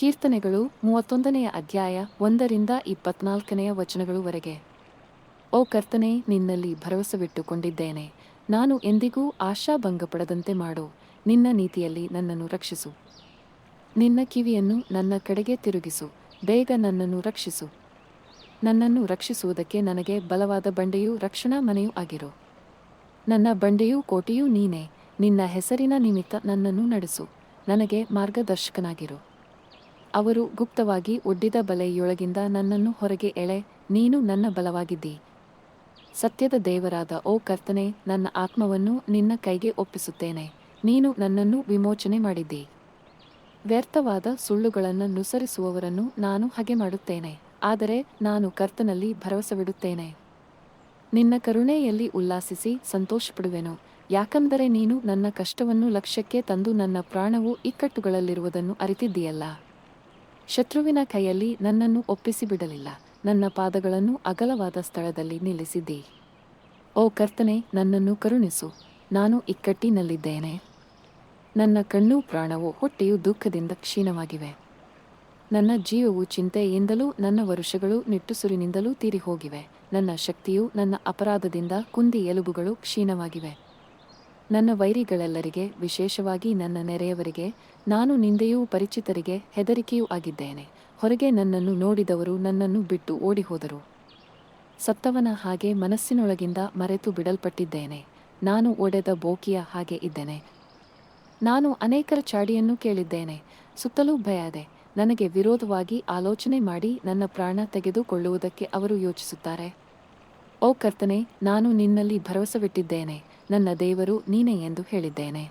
ಕೀರ್ತನೆಗಳು ಮೂವತ್ತೊಂದನೆಯ ಅಧ್ಯಾಯ ಒಂದರಿಂದ ಇಪ್ಪತ್ನಾಲ್ಕನೆಯ ವಚನಗಳುವರೆಗೆ. ಓ ಕರ್ತನೆ, ನಿನ್ನಲ್ಲಿ ಭರವಸವಿಟ್ಟುಕೊಂಡಿದ್ದೇನೆ. ನಾನು ಎಂದಿಗೂ ಆಶಾಭಂಗಪಡದಂತೆ ಮಾಡು. ನಿನ್ನ ನೀತಿಯಲ್ಲಿ ನನ್ನನ್ನು ರಕ್ಷಿಸು. ನಿನ್ನ ಕಿವಿಯನ್ನು ನನ್ನ ಕಡೆಗೆ ತಿರುಗಿಸು. ಬೇಗ ನನ್ನನ್ನು ರಕ್ಷಿಸು. ನನ್ನನ್ನು ರಕ್ಷಿಸುವುದಕ್ಕೆ ನನಗೆ ಬಲವಾದ ಬಂಡೆಯೂ ರಕ್ಷಣಾ ಮನೆಯೂ ಆಗಿರು. ನನ್ನ ಬಂಡೆಯೂ ಕೋಟೆಯೂ ನೀನೇ. ನಿನ್ನ ಹೆಸರಿನ ನಿಮಿತ್ತ ನನ್ನನ್ನು ನಡೆಸು. ನನಗೆ ಮಾರ್ಗದರ್ಶಕನಾಗಿರು. ಅವರು ಗುಪ್ತವಾಗಿ ಒಡ್ಡಿದ ಬಲೆಯೊಳಗಿಂದ ನನ್ನನ್ನು ಹೊರಗೆ ಎಳೆ, ನೀನು ನನ್ನ ಬಲವಾಗಿದ್ದಿ. ಸತ್ಯದ ದೇವರಾದ ಓ ಕರ್ತನೆ, ನನ್ನ ಆತ್ಮವನ್ನು ನಿನ್ನ ಕೈಗೆ ಒಪ್ಪಿಸುತ್ತೇನೆ. ನೀನು ನನ್ನನ್ನು ವಿಮೋಚನೆ ಮಾಡಿದ್ದಿ. ವ್ಯರ್ಥವಾದ ಸುಳ್ಳುಗಳನ್ನು ನುಸರಿಸುವವರನ್ನು ನಾನು ಹಗೆ ಮಾಡುತ್ತೇನೆ. ಆದರೆ ನಾನು ಕರ್ತನಲ್ಲಿ ಭರವಸವಿಡುತ್ತೇನೆ. ನಿನ್ನ ಕರುಣೆಯಲ್ಲಿ ಉಲ್ಲಾಸಿಸಿ ಸಂತೋಷಪಡುವೆನು. ಯಾಕಂದರೆ ನೀನು ನನ್ನ ಕಷ್ಟವನ್ನು ಲಕ್ಷ್ಯಕ್ಕೆ ತಂದು ನನ್ನ ಪ್ರಾಣವು ಇಕ್ಕಟ್ಟುಗಳಲ್ಲಿರುವುದನ್ನು ಅರಿತಿದ್ದೀಯಲ್ಲ. ಶತ್ರುವಿನ ಕೈಯಲ್ಲಿ ನನ್ನನ್ನು ಒಪ್ಪಿಸಿ ಬಿಡಲಿಲ್ಲ ನನ್ನ ಪಾದಗಳನ್ನು ಅಗಲವಾದ ಸ್ಥಳದಲ್ಲಿ ನಿಲ್ಲಿಸಿದ್ದಿ. ಓ ಕರ್ತನೆ, ನನ್ನನ್ನು ಕರುಣಿಸು. ನಾನು ಇಕ್ಕಟ್ಟಿನಲ್ಲಿದ್ದೇನೆ. ನನ್ನ ಕಣ್ಣು ಪ್ರಾಣವು, ಹೊಟ್ಟೆಯು ದುಃಖದಿಂದ ಕ್ಷೀಣವಾಗಿವೆ. ನನ್ನ ಜೀವವು ಚಿಂತೆಯಿಂದಲೂ, ನನ್ನ ವರುಷಗಳು ನಿಟ್ಟುಸುರಿನಿಂದಲೂ ತೀರಿಹೋಗಿವೆ. ನನ್ನ ಶಕ್ತಿಯು ನನ್ನ ಅಪರಾಧದಿಂದ ಕುಂದಿ ಎಲುಬುಗಳು ಕ್ಷೀಣವಾಗಿವೆ. ನನ್ನ ವೈರಿಗಳೆಲ್ಲರಿಗೆ, ವಿಶೇಷವಾಗಿ ನನ್ನ ನೆರೆಯವರಿಗೆ, ನಾನು ನಿಂದೆಯೂ ಪರಿಚಿತರಿಗೆ ಹೆದರಿಕೆಯೂ ಆಗಿದ್ದೇನೆ. ಹೊರಗೆ ನನ್ನನ್ನು ನೋಡಿದವರು ನನ್ನನ್ನು ಬಿಟ್ಟು ಓಡಿಹೋದರು. ಸತ್ತವನ ಹಾಗೆ ಮನಸ್ಸಿನೊಳಗಿಂದ ಮರೆತು ಬಿಡಲ್ಪಟ್ಟಿದ್ದೇನೆ. ನಾನು ಒಡೆದ ಬೋಕಿಯ ಹಾಗೆ ಇದ್ದೇನೆ. ನಾನು ಅನೇಕರ ಚಾಡಿಯನ್ನು ಕೇಳಿದ್ದೇನೆ. ಸುತ್ತಲೂ ಭಯದೆ. ನನಗೆ ವಿರೋಧವಾಗಿ ಆಲೋಚನೆ ಮಾಡಿ ನನ್ನ ಪ್ರಾಣ ತೆಗೆದುಕೊಳ್ಳುವುದಕ್ಕೆ ಅವರು ಯೋಚಿಸುತ್ತಾರೆ. ಓ ಕರ್ತನೆ, ನಾನು ನಿನ್ನಲ್ಲಿ ಭರವಸವಿಟ್ಟಿದ್ದೇನೆ. ನನ್ನ ದೇವರು ನೀನೇ ಎಂದು ಹೇಳಿದ್ದೇನೆ.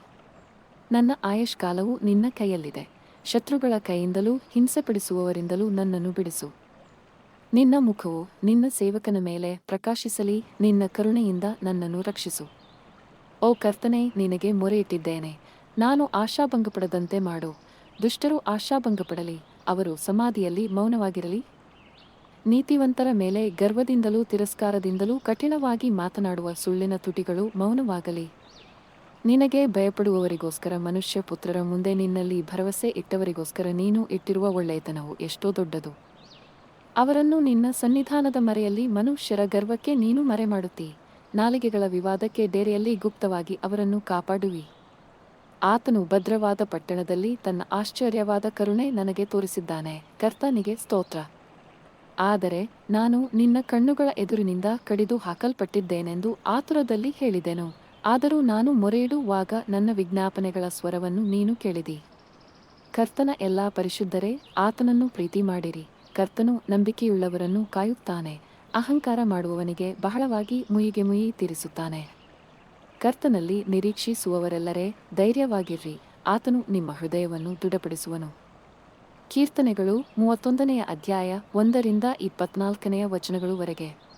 ನನ್ನ ಆಯುಷ್ಕಾಲವು ನಿನ್ನ ಕೈಯಲ್ಲಿದೆ. ಶತ್ರುಗಳ ಕೈಯಿಂದಲೂ ಹಿಂಸೆಪಡಿಸುವವರಿಂದಲೂ ನನ್ನನ್ನು ಬಿಡಿಸು. ನಿನ್ನ ಮುಖವು ನಿನ್ನ ಸೇವಕನ ಮೇಲೆ ಪ್ರಕಾಶಿಸಲಿ, ನಿನ್ನ ಕರುಣೆಯಿಂದ ನನ್ನನ್ನು ರಕ್ಷಿಸು. ಓ ಕರ್ತನೆ, ನಿನಗೆ ಮೊರೆಯಿಟ್ಟಿದ್ದೇನೆ. ನಾನು ಆಶಾಭಂಗಪಡದಂತೆ ಮಾಡು. ದುಷ್ಟರು ಆಶಾಭಂಗಪಡಲಿ, ಅವರು ಸಮಾಧಿಯಲ್ಲಿ ಮೌನವಾಗಿರಲಿ. ನೀತಿವಂತರ ಮೇಲೆ ಗರ್ವದಿಂದಲೂ ತಿರಸ್ಕಾರದಿಂದಲೂ ಕಠಿಣವಾಗಿ ಮಾತನಾಡುವ ಸುಳ್ಳಿನ ತುಟಿಗಳು ಮೌನವಾಗಲಿ. ನಿನಗೆ ಭಯಪಡುವವರಿಗೋಸ್ಕರ ಮನುಷ್ಯ ಪುತ್ರರ ಮುಂದೆ ನಿನ್ನಲ್ಲಿ ಭರವಸೆ ಇಟ್ಟವರಿಗೋಸ್ಕರ ನೀನು ಇಟ್ಟಿರುವ ಒಳ್ಳೆಯತನವು ಎಷ್ಟೋ ದೊಡ್ಡದು. ಅವರನ್ನು ನಿನ್ನ ಸನ್ನಿಧಾನದ ಮರೆಯಲ್ಲಿ ಮನುಷ್ಯರ ಗರ್ವಕ್ಕೆ ನೀನು ಮರೆ ಮಾಡುತ್ತಿ ನಾಲಿಗೆಗಳ ವಿವಾದಕ್ಕೆ ಡೇರೆಯಲ್ಲಿ ಗುಪ್ತವಾಗಿ ಅವರನ್ನು ಕಾಪಾಡುವಿ. ಆತನು ಭದ್ರವಾದ ಪಟ್ಟಣದಲ್ಲಿ ತನ್ನ ಆಶ್ಚರ್ಯವಾದ ಕರುಣೆ ನನಗೆ ತೋರಿಸಿದ್ದಾನೆ. ಕರ್ತನಿಗೆ ಸ್ತೋತ್ರ. ಆದರೆ ನಾನು ನಿನ್ನ ಕಣ್ಣುಗಳ ಎದುರಿನಿಂದ ಕಡಿದು ಹಾಕಲ್ಪಟ್ಟಿದ್ದೇನೆಂದು ಆತುರದಲ್ಲಿ ಹೇಳಿದೆನು. ಆದರೂ ನಾನು ಮೊರೆಯಿಡುವಾಗ ನನ್ನ ವಿಜ್ಞಾಪನೆಗಳ ಸ್ವರವನ್ನು ನೀನು ಕೇಳಿದಿ. ಕರ್ತನ ಎಲ್ಲಾ ಪರಿಶುದ್ಧರೇ, ಆತನನ್ನು ಪ್ರೀತಿ ಮಾಡಿರಿ. ಕರ್ತನು ನಂಬಿಕೆಯುಳ್ಳವರನ್ನು ಕಾಯುತ್ತಾನೆ. ಅಹಂಕಾರ ಮಾಡುವವನಿಗೆ ಬಹಳವಾಗಿ ಮುಯಿಗೆ ಮುಯಿ ತೀರಿಸುತ್ತಾನೆ. ಕರ್ತನಲ್ಲಿ ನಿರೀಕ್ಷಿಸುವವರೆಲ್ಲರೇ ಧೈರ್ಯವಾಗಿರ್ರಿ. ಆತನು ನಿಮ್ಮ ಹೃದಯವನ್ನು ದೃಢಪಡಿಸುವನು. ಕೀರ್ತನೆಗಳು ಮೂವತ್ತೊಂದನೆಯ ಅಧ್ಯಾಯ ಒಂದರಿಂದ ಇಪ್ಪತ್ನಾಲ್ಕನೆಯ ವಚನಗಳುವರೆಗೆ.